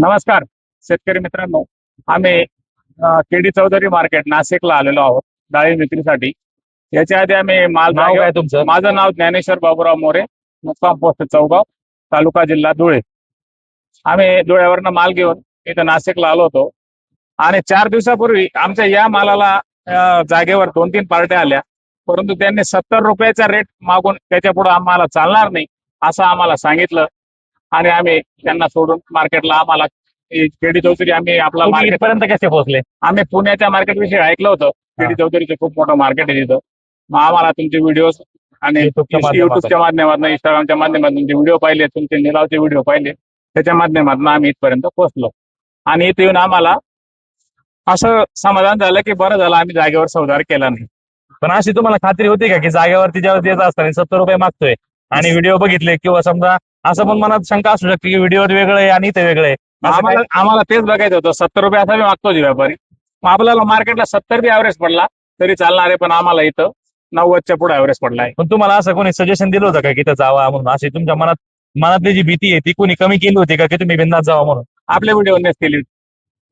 नमस्कार शेतकरी मित्रांनो आम्ही केडी चौधरी मार्केट नाशिकला आलेलो आहोत डाळी विक्रीसाठी. याच्या आधी आम्ही माल नाव काय तुमचं? माझं नाव ज्ञानेश्वर बाबूराव मोरे मुक्काम पोस्ट चौगाव तालुका जिल्हा धुळे. आम्ही धुळ्यावरनं माल घेऊन इथं नाशिकला आलो होतो. आणि चार दिवसापूर्वी आमच्या या मालाला जागेवर दोन तीन पार्ट्या आल्या. परंतु त्यांनी सत्तर रुपयाचा रेट मागून त्याच्या पुढे आम्हाला चालणार नाही असं आम्हाला सांगितलं. आणि आम्ही त्यांना सोडून मार्केटला आम्हाला केडी चौधरी आम्ही आपला तुम्ही मार्केट इथपर्यंत कसे पोहोचले? आम्ही पुण्याच्या मार्केट विषयी ऐकलं होतं. केडी चौधरीचं खूप मोठं मार्केट आहे तिथं. मग आम्हाला तुमचे व्हिडिओ आणि युट्यूबच्या माध्यमातून. युट्यूबच्या माध्यमातून इंस्टाग्रामच्या माध्यमातून तुमचे व्हिडिओ पाहिले तुमचे निलावचे व्हिडिओ पाहिले. त्याच्या माध्यमातून आम्ही इथपर्यंत पोहोचलो. आणि इथे येऊन आम्हाला असं समाधान झालं की बरं झालं आम्ही जागेवर सौदार केला नाही. पण अशी तुम्हाला खात्री होती का की जागेवरती ज्यावेळेस येत असताना सत्तर रुपये मागतोय आणि व्हिडिओ बघितले किंवा समजा असं पण मनात शंका असू शकते की व्हिडिओ वेगळं आहे आणि इथे वेगळं आहे. आम्हाला आम्हाला तेच बघायचं होतं. सत्तर रुपये असा बी मागतो व्यापारी मग आपल्याला मार्केटला सत्तर बी ॲव्हरेज पडला तरी चालणार आहे पण आम्हाला इथं नव्वदच्या पुढे ॲव्हरेज पडला आहे पण तुम्हाला असं कोणी सजेशन दिलं होतं का की इथं जावा म्हणून? अशी तुमच्या मनात मनातली जी भीती आहे ती कोणी कमी केली होती का की तुम्ही बिंदात जावा म्हणून? आपल्या व्हिडिओनेच केली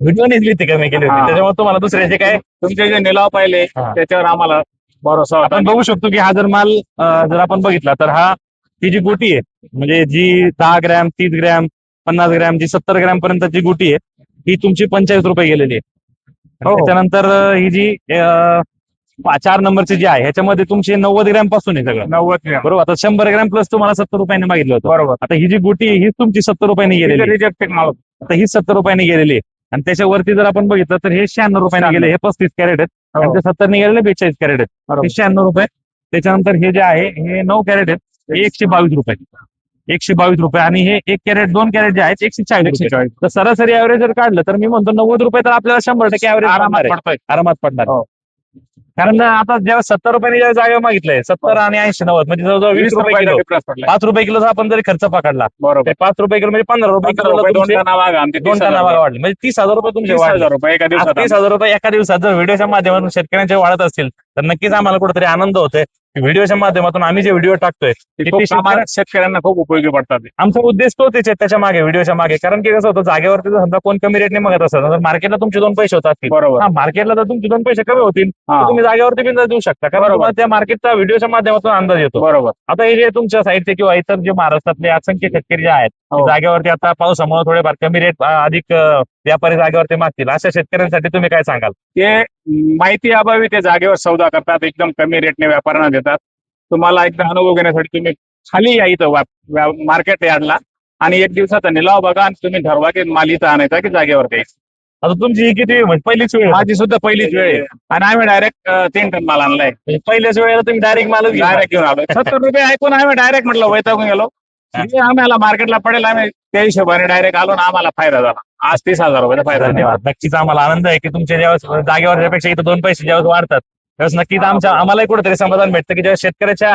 व्हिडिओनेच भीती कमी केली होती. हा. त्याच्यामुळे तुम्हाला दुसऱ्याचे काय तुमचे जे निलाव पाहिले हा. त्याच्यावर आम्हाला भरोसा होता. आपण बघू शकतो की हा जर माल अं, जर आपण बघितला तर हा ही जी गोटी आहे म्हणजे जी दहा ग्रॅम तीस ग्रॅम पन्नास ग्रॅम जी सत्तर ग्रॅम पर्यंतची गोटी आहे ही तुमची पंचेचाळीस रुपये गेलेली आहे. आणि हो. त्याच्यानंतर अं, ही जी अं, पा- चार नंबरची जी आहे ह्याच्यामध्ये तुमची नव्वद ग्रॅमपासून आहे सगळं. नव्वद ग्रॅम. बरोबर? आता शंभर ग्रॅम प्लस तुम्हाला सत्तर रुपयांनी मागितलं होतं. बरोबर. आता ही जी गोटी आहे, ही तुमची सत्तर रुपयांनी गेलेली आहे. माल आता ही सत्तर रुपयांनी गेलेली आहे. आणि त्याच्यावरती जर आपण बघितलं तर हे शहाण्णव रुपयांनी गेले. हे पस्तीस कॅरेट आहेत. आणि ते सत्तरने गेलेले बेचाळीस कॅरेट आहेत. हे शहाण्णव रुपये. त्याच्यानंतर हे जे आहे हे नऊ कॅरेट आहेत. हे एकशे बावीस रुपये. एकशे बावीस रुपये. आणि हे एक कॅरेट दोन कॅरेट जे आहेत एकशे चाळीस. तर सरासरी ऍव्हरेज जर काढलं तर मी म्हणतो नव्वद रुपये तर आपल्याला शंभर टक्के ऍव्हरेज आरामात पडतोय. आरामात पडणार हो. कारण आता जेव्हा सत्तर रुपयाने ज्या जागा मागितलंय सत्तर आणि ऐंशी नव्वद म्हणजे जवळजवळ वीस रुपये किलो. पाच रुपये किलोचा आपण जरी खर्च पकडला बरोबर. पाच रुपये किलो म्हणजे पंधरा रुपये रुपये दोन टना भाव वाढले. म्हणजे तीस हजार रुपये तुमचे तीस हजार रुपये एका दिवसात तीस हजार रुपये एका दिवसात जर व्हिडिओच्या माध्यमातून शेतकऱ्यांचे वाढत असतील तर नक्कीच आम्हाला कुठेतरी आनंद होतोय. व्हिडिओच्या माध्यमातून आम्ही जे व्हिडिओ टाकतोय ते ते खूप शेतकऱ्या- कामाला- शेतकऱ्यांना खूप उपयोगी पडतात ते. आमचा उद्देश तोच आहे त्याच्यामागे व्हिडिओच्या मागे. कारण की कसं होतं जागेवरती जर समजा कोण कमी रेटने मागत असेल तर मार्केटला तुमचे दोन पैसे होत असतील बरोबर. हा मार्केटला जर तुमचे दोन पैसे कमी होतील हा, तर तुम्ही जागेवरती बिंदा देऊ शकता. कारण बरोबर. तुम्हाला त्या मार्केटचा व्हिडिओच्या माध्यमातून अंदाज येतो. बरोबर. आता हे जे तुमच्या साईडचे किंवा इतर जे महाराष्ट्रातले असंख्य शेतकरी जे आहेत ते हो. जागेवरती आता पावसामुळे थोडेफार कमी रेट अधिक अं, व्यापारी जागेवरती मागतील. अशा शेतकऱ्यांसाठी तुम्ही काय सांगाल? ते माहिती अभावी ते जागेवर सौदा करतात एकदम कमी रेटने व्यापाऱ्यांना देतात. तुम्हाला एकदा अनुभव घेण्यासाठी तुम्ही खाली या इथं मार्केट यार्डला आणि एक दिवसाचा निलाव बघा आणि तुम्ही ठरवा की माल इथं आणायचा की जागेवर द्यायचा आता तुमची ही किती म्हणजे पहिलीच वेळ. माझी सुद्धा पहिलीच वेळ आहे. आणि आम्ही डायरेक्ट तीन टन माल आणलाय. पहिल्याच वेळेला तुम्ही डायरेक्ट घेऊन डायरेक्ट घेऊन आलो. सत्तर रुपये ऐकून आम्ही डायरेक्ट म्हटलं वैतागून गेलो. जे आम्हाला मार्केटला पडेल आम्ही त्या हिशोबाने डायरेक्ट आलो ना आम्हाला फायदा झाला. आज तीस हजार रुपयाचा फायदा झाला. धन्यवाद. नक्कीच आम्हाला आनंद आहे की तुमच्या ज्यावेळेस जागेवरच्या इथं दोन पैसे ज्यावेळेस वाढतात त्यावेळेस नक्कीच आमच्या आम्हालाही कुठेतरी समाधान भेटतं की जेव्हा शेतकऱ्याच्या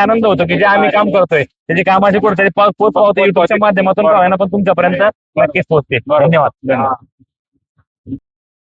आनंद होतो की जे आम्ही काम करतोय त्याची कामाची कुठेतरी पोच पावते युट्यूबच्या माध्यमातून पण तुमच्यापर्यंत नक्कीच पोहोचते. धन्यवाद. धन्यवाद.